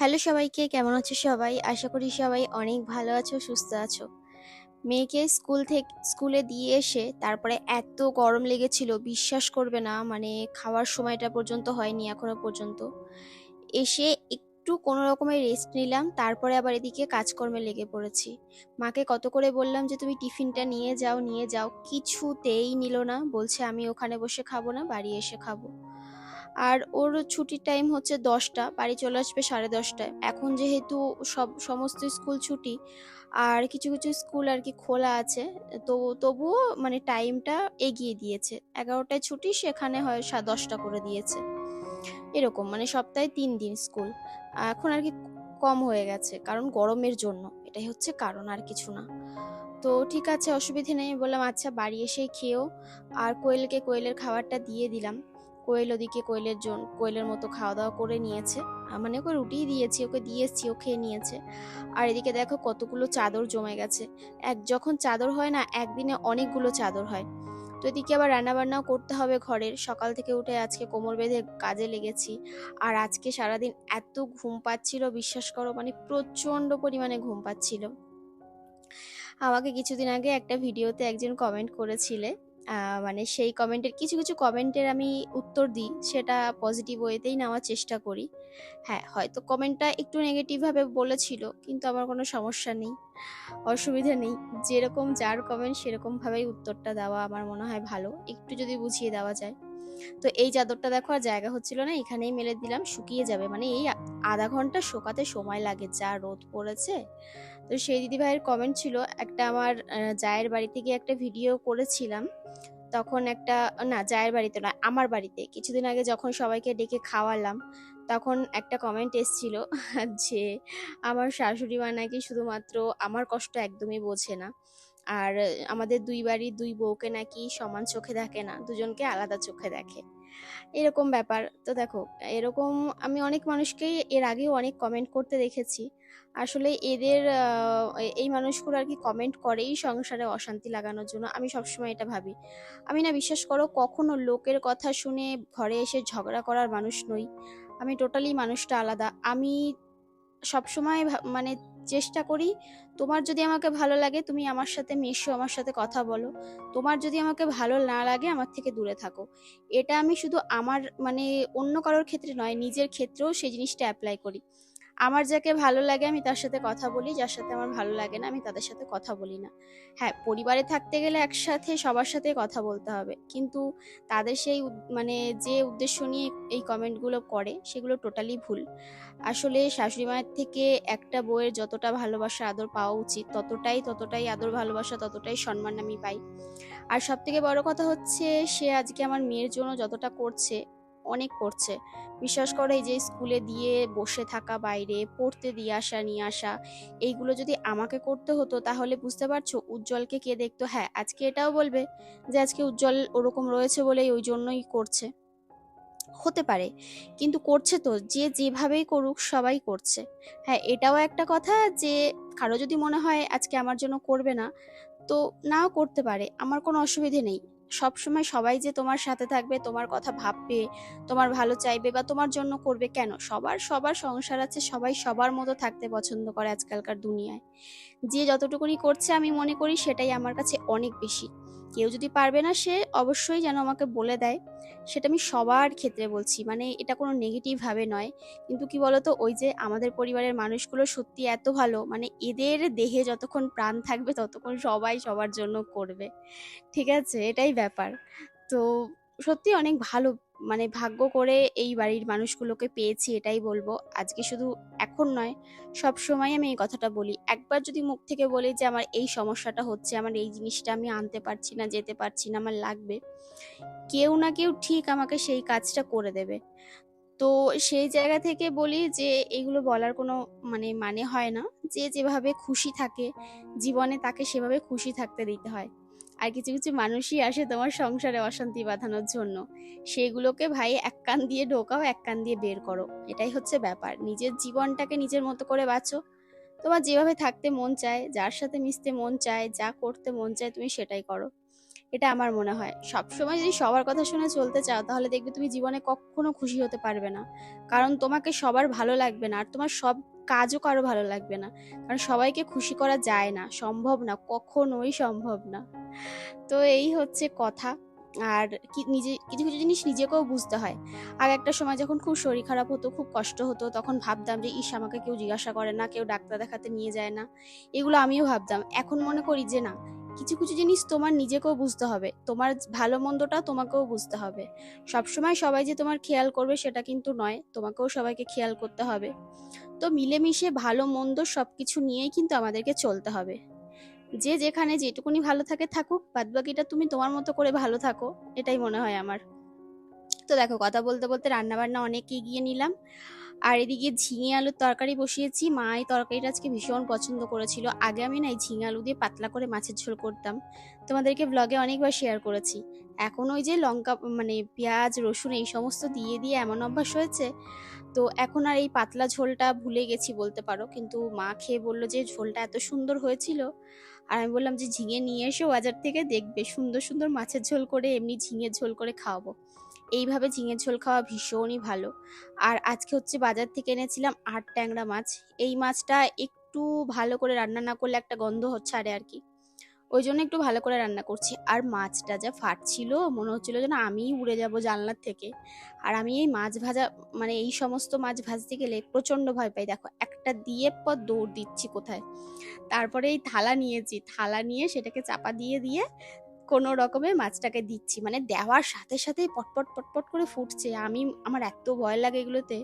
Hello সবাইকে, কেমন আছো সবাই? আশা করি সবাই অনেক ভালো আছো, সুস্থ আছো। মেয়েকে স্কুল থেকে, স্কুলে দিয়ে এসে তারপরে এত গরম লেগেছিল, বিশ্বাস করবে না মানে খাওয়ার সময়টা পর্যন্ত হয়নি এখনও পর্যন্ত। এসে একটু কোনো রকমের রেস্ট নিলাম, তারপরে আবার এদিকে কাজকর্মে লেগে পড়েছি। মাকে কত করে বললাম যে, তুমি টিফিনটা নিয়ে যাও নিয়ে যাও। কিছুতেই নিল না, বলছে, আমি ওখানে বসে খাব না, বাড়ি এসে খাব। আর ওর ছুটির টাইম হচ্ছে দশটা, বাড়ি চলে আসবে সাড়ে দশটায়। এখন যেহেতু সব, সমস্ত স্কুল ছুটি, আর কিছু কিছু স্কুল আর কি খোলা আছে, তো তবুও মানে টাইমটা এগিয়ে দিয়েছে। এগারোটায় ছুটি, সেখানে হয় দশটা করে দিয়েছে। এরকম মানে সপ্তাহে তিন দিন স্কুল এখন আর কি কম হয়ে গেছে, কারণ গরমের জন্য। এটাই হচ্ছে কারণ, আর কিছু না। তো ঠিক আছে, অসুবিধে নেই। বললাম আচ্ছা বাড়ি এসেই খেয়েও আর কোয়েলকে কোয়েলের খাবারটা দিয়ে দিলাম। কোয়েল ওদিকে কোয়েলের জন্য কোয়েলের মতো খাওয়া দাওয়া করে নিয়েছে। মানে ওকে রুটিই দিয়েছি, ওকে দিয়েছি ও খেয়ে নিয়েছে। আর এদিকে দেখো কতগুলো চাদর জমে গেছে। এক, যখন চাদর হয় না, একদিনে অনেকগুলো চাদর হয়। তো এদিকে আবার রান্নাবান্নাও করতে হবে ঘরের। সকাল থেকে উঠে আজকে কোমর বেঁধে কাজে লেগেছি। আর আজকে সারাদিন এত ঘুম পাচ্ছিল, বিশ্বাস করো মানে প্রচণ্ড পরিমাণে ঘুম পাচ্ছিল। আমাকে কিছুদিন আগে একটা ভিডিওতে একজন কমেন্ট করেছিলে মানে সেই কমেন্টের কিছু কিছু কমেন্টের আমি উত্তর দিই, সেটা পজিটিভ ওয়েতেই নেওয়ার চেষ্টা করি। হ্যাঁ হয়তো কমেন্টটা একটু নেগেটিভভাবে বলেছিল, কিন্তু আমার কোনো সমস্যা নেই, অসুবিধা নেই। যেরকম যার কমেন্ট সেরকমভাবেই উত্তরটা দেওয়া আমার মনে হয় ভালো। একটু যদি বুঝিয়ে দেওয়া যায়। তো এই চাদরটা দেখো আর জায়গা হচ্ছিল না, এখানেই মেলে দিলাম, শুকিয়ে যাবে। মানে এই আধা ঘণ্টা শোকাতে সময় লাগে, যা রোদ পড়েছে। তো সেই দিদিভাইয়ের কমেন্ট ছিল, একটা আমার জায়ের বাড়িতে গিয়ে একটা ভিডিও করেছিলাম। তখন একটা, না, জায়ের বাড়িতে না আমার বাড়িতে। কিছুদিন আগে যখন সবাইকে ডেকে খাওয়ালাম, তখন একটা কমেন্ট এসছিল যে, আমার শাশুড়ি মা নাকি শুধুমাত্র আমার কষ্ট একদমই বোঝে না। আর আমাদের দুই বাড়ির দুই বউকে নাকি সমান চোখে দেখে না, দুজনকে আলাদা চোখে দেখে। এরকম ব্যাপার। তো দেখো, এরকম আমি অনেক মানুষকেই এর আগেও অনেক কমেন্ট করতে দেখেছি। আসলে এদের এই মানুষগুলো আর কি কমেন্ট করেই সংসারে অশান্তি লাগানোর জন্য। আমি সবসময় এটা ভাবি। আমি না বিশ্বাস করো, কখনো লোকের কথা শুনে ঘরে এসে ঝগড়া করার মানুষ নই। আমি টোটালি মানুষটা আলাদা। আমি সবসময় মানে চেষ্টা করি, তোমার যদি আমাকে ভালো লাগে, তুমি আমার সাথে মিশো, আমার সাথে কথা বলো। তোমার যদি আমাকে ভালো না লাগে, আমার থেকে দূরে থাকো। এটা আমি শুধু আমার মানে অন্য কারোর ক্ষেত্রে নয়, নিজের ক্ষেত্রেও সেই জিনিসটা অ্যাপ্লাই করি। আমার যাকে ভালো লাগে আমি তার সাথে কথা বলি, যার সাথে আমার ভালো লাগে না আমি তাদের সাথে কথা বলি না। হ্যাঁ পরিবারে থাকতে গেলে একসাথে সবার সাথে কথা বলতে হবে। কিন্তু তাদের সেই মানে যে উদ্দেশ্য নিয়ে এই কমেন্টগুলো করে, সেগুলো টোটালি ভুল। আসলে শাশুড়ি মায়ের থেকে একটা বইয়ের যতটা ভালোবাসা, আদর পাওয়া উচিত, ততটাই ততটাই আদর, ভালোবাসা, ততটাই সম্মান আমি পাই। আর সব থেকে বড় কথা হচ্ছে, সে আজকে আমার মেয়ের জন্য যতটা করছে, অনেক করছে। বিশ্বাস করে যে স্কুলে দিয়ে বসে থাকা, বাইরে পড়তে দিয়ে আসা, নিয়ে আসা, এইগুলো যদি আমাকে করতে হতো তাহলে বুঝতে পারছ উজ্জ্বলকে কে দেখতো? হ্যাঁ আজকে এটাও বলবে যে আজকে উজ্জ্বল ওরকম রয়েছে বলেই ওই জন্যই করছে। হতে পারে, কিন্তু করছে তো, যে যেভাবেই করুক সবাই করছে। হ্যাঁ এটাও একটা কথা যে কারও যদি মনে হয় আজকে আমার জন্য করবে না, তো নাও করতে পারে, আমার কোনো অসুবিধে নেই। সব সময় সবাই যে তোমার সাথে থাকবে, তোমার কথা ভাববে, তোমার ভালো চাইবে বা তোমার জন্য করবে কেন? সবার সবার সংসার আছে, সবাই সবার মতো থাকতে পছন্দ করে আজকালকার দুনিয়ায়। যে যতটুকুনি করছে আমি মনে করি সেটাই আমার কাছে অনেক বেশি। কেউ যদি পারবে না, সে অবশ্যই যেন আমাকে বলে দেয়। সেটা আমি সবার ক্ষেত্রে বলছি। মানে এটা কোনো নেগেটিভভাবে নয়। কিন্তু কি বলতো, ওই যে আমাদের পরিবারের মানুষগুলো সত্যি এত ভালো মানে এদের দেহে যতক্ষণ প্রাণ থাকবে, ততক্ষণ সবাই সবার জন্য করবে। ঠিক আছে? এটাই ব্যাপার। তো সত্যি অনেক ভালো মানে ভাগ্য করে এই বাড়ির মানুষগুলোকে পেয়েছি, এটাই বলব। আজকে শুধু এখন নয় সব সময় আমি এই কথাটা বলি। একবার যদি মুখ থেকে বলি যে আমার এই সমস্যাটা হচ্ছে, আমার এই জিনিসটা আমি আনতে পারছি না, যেতে পারছি না, আমার লাগবে, কেউ না কেউ ঠিক আমাকে সেই কাজটা করে দেবে। তো সেই জায়গা থেকে বলি যে এগুলো বলার কোনো মানে মানে হয় না। যে যেভাবে খুশি থাকে, জীবনে তাকে সেভাবে খুশি থাকতে দিতে হয়। আর কিছু কিছু মানুষই আসে তোমার সংসারে অশান্তি বাঁধানোর জন্য। সেগুলোকে ভাই এক কান দিয়ে ঢোকাও, এক কান দিয়ে বের করো। এটাই হচ্ছে ব্যাপার। নিজের জীবনটাকে নিজের মতো করে বাঁচো। তোমার যেভাবে থাকতে মন চায়, যার সাথে মিশতে মন চায়, যা করতে মন চায়, তুমি সেটাই করো। এটা আমার মনে হয়। সবসময় যদি সবার কথা শুনে চলতে চাও, তাহলে দেখবে তুমি জীবনে কখনো খুশি হতে পারবে না। কারণ তোমাকে সবার ভালো লাগবে না। আর তোমার সব কাজও কারও ভালো লাগবে না। কারণ সবাইকে খুশি করা যায় না, সম্ভব না, কখনোই সম্ভব না। তো এই হচ্ছে কথা। আর কি নিজে, কিছু কিছু জিনিস নিজেকেও বুঝতে হয়। আর একটা সময় যখন খুব শরীর খারাপ হতো, খুব কষ্ট হতো, তখন ভাবতাম যে, ইস, আমাকে কেউ জিজ্ঞাসা করে না, কেউ ডাক্তার দেখাতে নিয়ে যায় না। এগুলো আমিও ভাবতাম। এখন মনে করি যে, না কিছু কিছু জিনিস তোমার নিজেকেও বুঝতে হবে। তোমার ভালো মন্দটা তোমাকেও বুঝতে হবে। সবসময় সবাই যে তোমার খেয়াল করবে সেটা কিন্তু নয়, তোমাকেও সবাইকে খেয়াল করতে হবে। তো মিলেমিশে ভালো, মন্দ সব কিছু নিয়েই কিন্তু আমাদেরকে চলতে হবে। যে যেখানে যেটুকুনি ভালো থাকে থাকুক, বাদবাকিটা তুমি তোমার মতো করে ভালো থাকো, এটাই মনে হয় আমার। তো দেখো, কথা বলতে বলতে রান্না বান্না অনেক এগিয়ে নিলাম। আর এদিকে ঝিঙে আলুর তরকারি বসিয়েছি। মা এই তরকারিটা আজকে ভীষণ পছন্দ করেছিল। আগে আমি না এই ঝিঙে আলু দিয়ে পাতলা করে মাছের ঝোল করতাম। তোমাদেরকে ব্লগে অনেকবার শেয়ার করেছি। এখন ওই যে লঙ্কা মানে পেঁয়াজ, রসুন এই সমস্ত দিয়ে দিয়ে এমন অভ্যাস হয়েছে। তো এখন আর এই পাতলা ঝোলটা ভুলে গেছি বলতে পারো। কিন্তু মা খেয়ে বলল যে ঝোলটা এত সুন্দর হয়েছিল। আর আমি বললাম যে ঝিঙে নিয়ে এসো বাজার থেকে, দেখবে সুন্দর সুন্দর মাছের ঝোল করে, এমনি ঝিঙের ঝোল করে খাওয়াবো। এইভাবে ঝিঙের ঝোল খাওয়া ভীষণই ভালো। আর আজকে হচ্ছে বাজার থেকে এনেছিলাম আট ট্যাংরা মাছ। এই মাছটা একটু ভালো করে রান্না না করলে একটা গন্ধ হচ্ছে আরে আর কি। ওই জন্য একটু ভালো করে রান্না করছি। আর মাছটা যা ফাটছিল, মনে হচ্ছিল যেন আমিই উড়ে যাব জানলার থেকে। আর আমি এই মাছ ভাজা মানে এই সমস্ত মাছ ভাজতে গেলে প্রচণ্ড ভয় পাই। দেখো, একটা দিয়ে পর দৌড় দিচ্ছি কোথায়? তারপরে এই থালা নিয়েছি। থালা নিয়ে সেটাকে চাপা দিয়ে দিয়ে কোনো রকমে মাছটাকে দিচ্ছি। মানে দেওয়ার সাথে সাথেই পটপট পটপট করে ফুটছে। আমি, আমার এত ভয় লাগে এগুলোতে,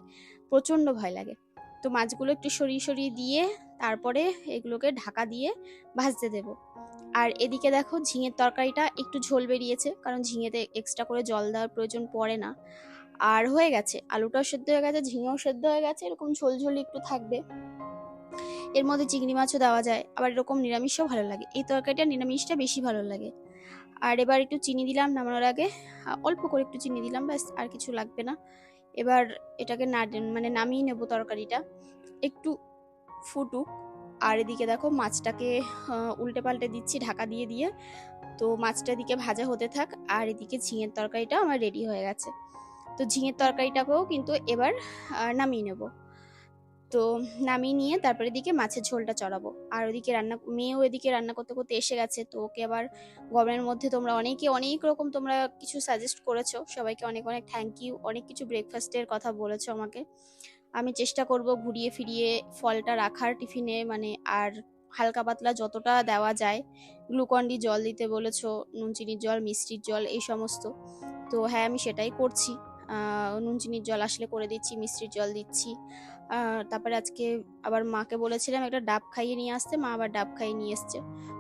প্রচণ্ড ভয় লাগে। তো মাছগুলো একটু সরিয়ে সরিয়ে দিয়ে, তারপরে এগুলোকে ঢাকা দিয়ে ভাজতে দেবো। আর এদিকে দেখো ঝিঙের তরকারিটা একটু ঝোল বেরিয়েছে, কারণ ঝিঙেতে এক্সট্রা করে জল দেওয়ার প্রয়োজন পড়ে না। আর হয়ে গেছে, আলুটাও সেদ্ধ হয়ে গেছে, ঝিঙেও সেদ্ধ হয়ে গেছে, এরকম ঝোল ঝোল একটু থাকবে। এর মধ্যে চিংড়ি মাছও দেওয়া যায়, আবার এরকম নিরামিষও ভালো লাগে। এই তরকারিটা নিরামিষটা বেশি ভালো লাগে। আর এবার একটু চিনি দিলাম নামানোর আগে। অল্প করে একটু চিনি দিলাম, ব্যাস, আর কিছু লাগবে না। এবার এটাকে না মানে নামিয়ে নেব তরকারিটা। একটু ফুটুক। আর এদিকে দেখো মাছটাকে উল্টে পাল্টে দিচ্ছি ঢাকা দিয়ে দিয়ে। তো মাছটা দিকে ভাজা হতে থাক। আর এদিকে ঝিঙের তরকারিটা আমার রেডি হয়ে গেছে। তো ঝিঙের তরকারিটাকেও কিন্তু এবার নামিয়ে নেব। তো নামিয়ে নিয়ে তারপরে দিকে মাছের ঝোলটা চড়াবো। আর ওদিকে রান্না, মেয়েও এদিকে রান্না করতে করতে এসে গেছে, তো ওকে আবার গরমের মধ্যে তোমরা অনেকে অনেক রকম তোমরা কিছু সাজেস্ট করেছ, সবাইকে অনেক অনেক থ্যাংক ইউ অনেক কিছু ব্রেকফাস্টের কথা বলেছ আমাকে। আমি চেষ্টা করব ঘুরিয়ে ফিরিয়ে ফলটা রাখার টিফিনে মানে আর হালকা পাতলা যতটা দেওয়া যায় গ্লুকন্ডি জল দিতে বলেছ, নুন চিনির জল, মিষ্টির জল, এই সমস্ত। তো হ্যাঁ আমি সেটাই করছি। নুন চিনির জল আসলে করে দিচ্ছি, মিষ্টির জল দিচ্ছি। তারপরে আজকে আবার মাকে বলেছিলাম একটা ডাব খাইয়ে নিয়ে আসতে, মা আবার ডাব খাইয়ে নিয়ে এসছে।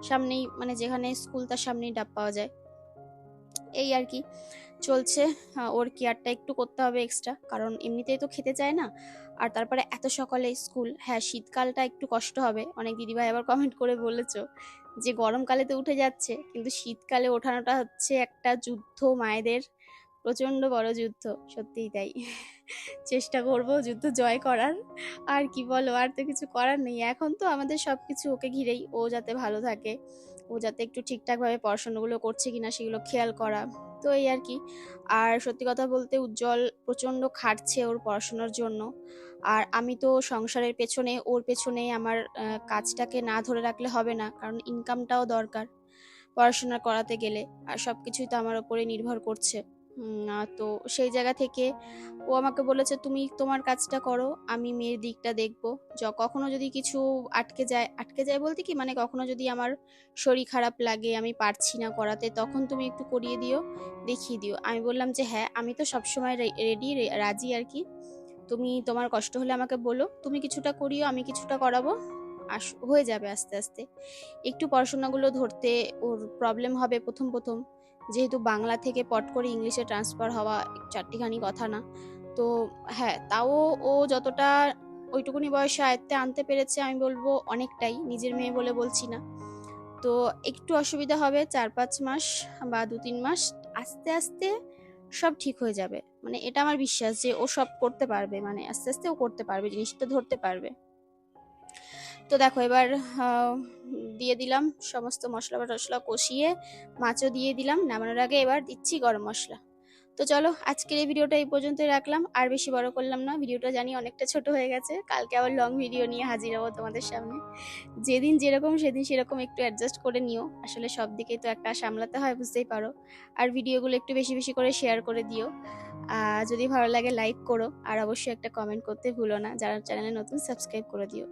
সামনেই মানে যেখানে স্কুল তার সামনেই ডাব পাওয়া যায়। এই আর কি চলছে ওর কেয়ারটা একটু করতে হবে এক্সট্রা কারণ এমনিতেই তো খেতে চায় না। আর তারপরে এত সকালে স্কুল হ্যাঁ শীতকালটা একটু কষ্ট হবে। অনেক দিদিভাই আবার কমেন্ট করে বলেছ যে গরমকালে তো উঠে যাচ্ছে, কিন্তু শীতকালে ওঠানোটা হচ্ছে একটা যুদ্ধ মায়েদের। প্রচণ্ড বড় যুদ্ধ, সত্যিই তাই। চেষ্টা করব যুদ্ধ জয় করার। আর কি বলো, আর তো কিছু করার নেই। এখন তো আমাদের সব কিছু ওকে ঘিরেই, ও যাতে ভালো থাকে, ও যাতে একটু ঠিকঠাকভাবে পড়াশোনাগুলো করছে কিনা সেগুলো খেয়াল করা। তো এই আর কি। আর সত্যি কথা বলতে উজ্জ্বল প্রচণ্ড খাটছে ওর পড়াশোনার জন্য। আর আমি তো সংসারের পেছনে, ওর পেছনে আমার কাজটাকে না ধরে রাখলে হবে না, কারণ ইনকামটাও দরকার পড়াশোনা করাতে গেলে। আর সব কিছুই তো আমার ওপরে নির্ভর করছে। তো সেই জায়গা থেকে ও আমাকে বলেছে, তুমি তোমার কাজটা করো, আমি মেয়ের দিকটা দেখব। য, কখনো যদি কিছু আটকে যায় আটকে যায় বলতে কি? মানে কখনো যদি আমার শরীর খারাপ লাগে, আমি পারছি না করাতে, তখন তুমি একটু করিয়ে দিও, দেখিয়ে দিও। আমি বললাম যে হ্যাঁ আমি তো সবসময় রেডি রাজি আর কি। তুমি তোমার কষ্ট হলে আমাকে বলো, তুমি কিছুটা করিও, আমি কিছুটা করাবো। আস, হয়ে যাবে আস্তে আস্তে। একটু পড়াশোনাগুলো ধরতে ওর প্রবলেম হবে প্রথম প্রথম। যেহেতু বাংলা থেকে পট করে ইংলিশে ট্রান্সফার হওয়া চারটিখানি কথা না, তো হ্যাঁ তাও ও যতটা ওইটুকুনি বয়সে আয়ত্তে আনতে পেরেছে আমি বলব অনেকটাই, নিজের মেয়ে বলে বলছি না। তো একটু অসুবিধা হবে, চার পাঁচ মাস বা দু তিন মাস, আস্তে আস্তে সব ঠিক হয়ে যাবে। মানে এটা আমার বিশ্বাস যে ও সব করতে পারবে মানে আস্তে আস্তে ও করতে পারবে, জিনিসটা ধরতে পারবে। তো দেখো এবার দিয়ে দিলাম সমস্ত মশলা টশলা কষিয়ে মাছও দিয়ে দিলাম, নামানোর আগে এবার দিচ্ছি গরম মশলা। তো চলো আজকের এই ভিডিওটা এই পর্যন্তই রাখলাম, আর বেশি বড় করলাম না, ভিডিওটা জানি অনেকটা ছোট হয়ে গেছে, কালকে আবার লং ভিডিও নিয়ে হাজির হব তোমাদের সামনে। যেদিন যেরকম সেদিন সেরকম একটু অ্যাডজাস্ট করে নিও, আসলে সব দিকেই তো একটা সামলাতে হয়, বুঝতেই পারো। আর ভিডিওগুলো একটু বেশি বেশি করে শেয়ার করে দিও। আর যদি ভালো লাগে লাইক করো, আর অবশ্যই একটা কমেন্ট করতে ভুলো না, যারা চ্যানেলে নতুন সাবস্ক্রাইব করে দিও।